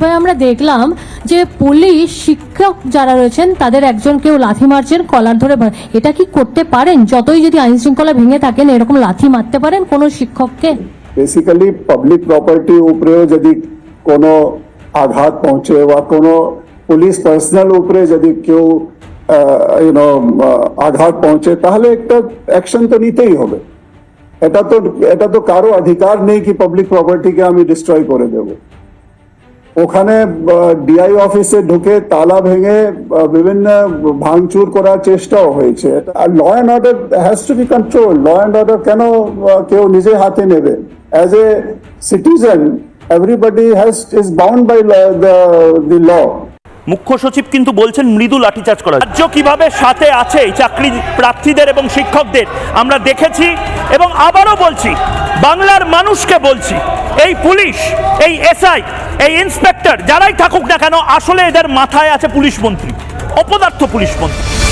ভাই আমরা দেখলাম যে পুলিশ শিক্ষক যারা রয়েছেন, তাদের একজন কেউ লাথি মারছেন, কলার ধরে এটা কি করতে পারেন? যতই যদি আইন শৃঙ্খলা ভেঙে থাকেন, এরকম লাথি মারতে পারেন কোনো শিক্ষককে? বেসিক্যালি পাবলিক প্রপার্টি উপরেও যদি কোনো আঘাত পৌঁছে বা কোনো পুলিশ পার্সোনাল উপরে যদি কেউ ইউনো আঘাত পৌঁছে, তাহলে একটা অ্যাকশন তো নিতেই হবে। এটা তো এটা তো কারও অধিকার নেই কি পাবলিক প্রপার্টিকে আমি ডিস্ট্রয় করে দেব। ওখানে ডিআই অফিসে ঢুকে তালা ভেঙে বিভিন্ন ভাঙচুর করার চেষ্টাও হয়েছে। আর law and order has to be control law and order কেন কেউ নিজে হাতে নেবে? As a citizen everybody has is bound by the law মুখ্য সচিব কিন্তু বলছেন, মৃদু লাঠিচার্জ করা। রাজ্য কীভাবে সাথে আছে চাকরি প্রার্থীদের এবং শিক্ষকদের? আমরা দেখেছি এবং আবারও বলছি, বাংলার মানুষকে বলছি, এই পুলিশ, এই এসআই এই ইন্সপেক্টর, যারাই থাকুক না কেন, আসলে এদের মাথায় আছে পুলিশ মন্ত্রী, অপদার্থ পুলিশ মন্ত্রী।